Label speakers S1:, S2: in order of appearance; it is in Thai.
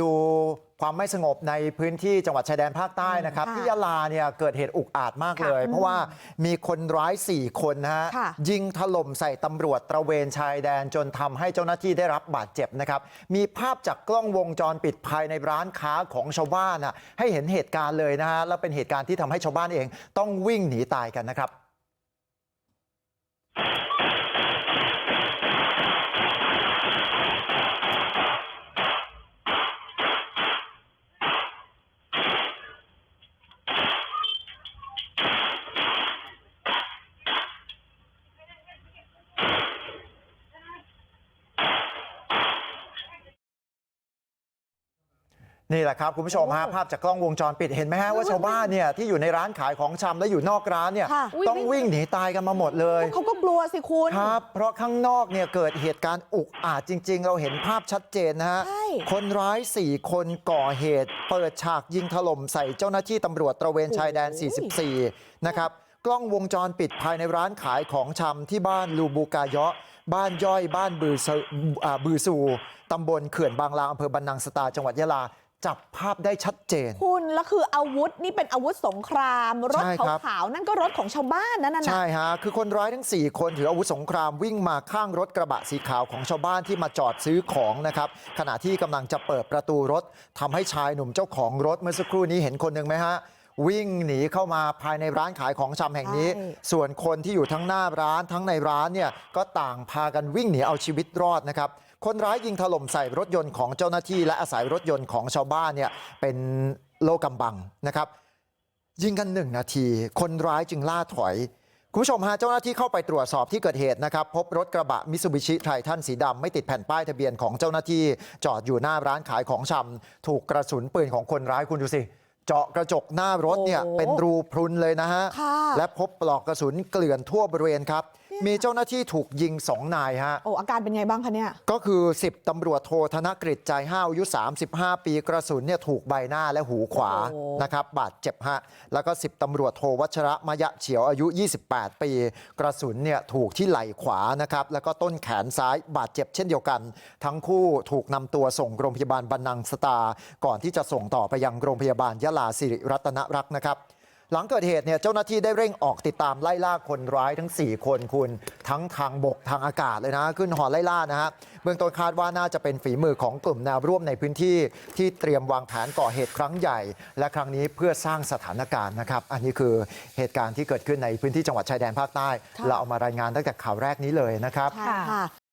S1: ดูความไม่สงบในพื้นที่จังหวัดชายแดนภาคใต้นะครับ
S2: ค่ะ
S1: ที่ยะลาเนี่ยเกิดเหตุอุกอาจมากเลย
S2: ค่ะ
S1: เพราะว่ามีคนร้าย4คนนะฮะ
S2: ค่ะ
S1: ยิงถล่มใส่ตำรวจตระเวนชายแดนจนทำให้เจ้าหน้าที่ได้รับบาดเจ็บนะครับมีภาพจากกล้องวงจรปิดภายในร้านค้าของชาวบ้านนะให้เห็นเหตุการณ์เลยนะฮะแล้วเป็นเหตุการณ์ที่ทำให้ชาวบ้านเองต้องวิ่งหนีตายกันนะครับ นี่แหละครับคุณผู้ชมฮะภาพจากกล้องวงจรปิดเห็นไหมฮะว่าชาวบ้านเนี่ยที่อยู่ในร้านขายของชำและอยู่นอกร้านเนี่ย
S2: ค่ะ
S1: ต้องวิ่งหนีตายกันมาหมดเลย
S2: เขาก็กลัวสิคุณ
S1: ครับเพราะข้างนอกเนี่ยเกิดเหตุการณ์อุกอาจจริง ๆ เราเห็นภาพชัดเจนนะฮะ
S2: ใช่
S1: คนร้าย 4 คนก่อเหตุ เปิดฉากยิงถล่มใส่เจ้าหน้าที่ตำรวจตระเวนชายแดน 44 นะครับกล้องวงจรปิดภายในร้านขายของชำที่บ้านลูบูกายะบ้านย่อยบ้านบือซอ่าบือซูตำบลเขื่อนบางลางอำเภอบันนังสตาจังหวัดยะลา จับภาพได้ชัดเจน
S2: คุณแล้วคืออาวุธนี่เป็นอาวุธสงครามรถ
S1: ใช่ครับ
S2: ขาวๆนั่นก็รถของชาวบ้านนั่นน่ะ
S1: ใช่ฮะคือคนร้ายทั้ง4คนถืออาวุธสงครามวิ่งมาข้างรถกระบะสีขาวของชาวบ้านที่มาจอดซื้อของนะครับขณะที่กำลังจะเปิดประตูรถทำให้ชายหนุ่มเจ้าของรถเมื่อสักครู่นี้เห็นคนหนึ่งไหมฮะ วิ่งหนีเข้ามาภายในร้านขายของชำแห่งนี้ส่วนคนที่อยู่ทั้งหน้าร้านทั้งในร้านเนี่ยก็ต่างพากันวิ่งหนีเอาชีวิตรอดนะครับคนร้ายยิงถล่มใส่รถยนต์ของเจ้าหน้าที่และอาศัยรถยนต์ของชาวบ้านเนี่ยเป็นโลกำบังนะครับยิงกันหนึ่งนาทีคนร้ายจึงล่าถอยคุณผู้ชมฮะเจ้าหน้าที่เข้าไปตรวจสอบที่เกิดเหตุนะครับพบรถกระบะมิ t ูบิชิไททันสีดำไม่ติดแผ่นป้ายทะเบียนของเจ้าหน้าที่จอดอยู่หน้าร้านขายของชำถูกกระสุนปืนของคนร้ายคุณดูสิ เจาะกระจกหน้ารถเนี่ย
S2: โอ้โห
S1: เป็นรูพรุนเลยนะฮะ
S2: ค่ะ
S1: และพบปลอกกระสุนเกลื่อนทั่วบริเวณครับ มีเจ้าหน้าที่ถูกยิงสองนายฮะ
S2: โอ้อาการเป็นไงบ้างคะเนี่ย
S1: ก็คือ10ตำรวจโทธนกฤษใจห้าวอายุ35ปีกระสุนเนี่ยถูกใบหน้าและหูขวา
S2: โอ้
S1: นะครับบาดเจ็บฮะแล้วก็10ตำรวจโทวัชระมยะเฉียวอายุ28ปีกระสุนเนี่ยถูกที่ไหล่ขวานะครับแล้วก็ต้นแขนซ้ายบาดเจ็บเช่นเดียวกัน ทั้งคู่ถูกนำตัวส่งโรงพยาบาลบันนังสตาก่อนที่จะส่งต่อไปยังโรงพยาบาลยะลาสิริรัตนรักษ์นะครับ หลังเกิดเหตุเนี่ยเจ้าหน้าที่ได้เร่งออกติดตามไล่ล่าคนร้ายทั้ง4คนคุณทั้งทางบกทางอากาศเลยนะขึ้นหอไล่ล่านะฮะเบื้องต้นคาดว่าน่าจะเป็นฝีมือของกลุ่มแนวร่วมในพื้นที่ที่เตรียมวางแผนก่อเหตุครั้งใหญ่ และครั้งนี้เพื่อสร้างสถานการณ์นะครับ อันนี้คือเหตุการณ์ที่เกิดขึ้นในพื้นที่จังหวัดชายแดนภาคใต้
S2: ค่ะ
S1: เราเอามารายงานตั้งแต่ข่าวแรกนี้เลยนะครับ
S2: ค่ะ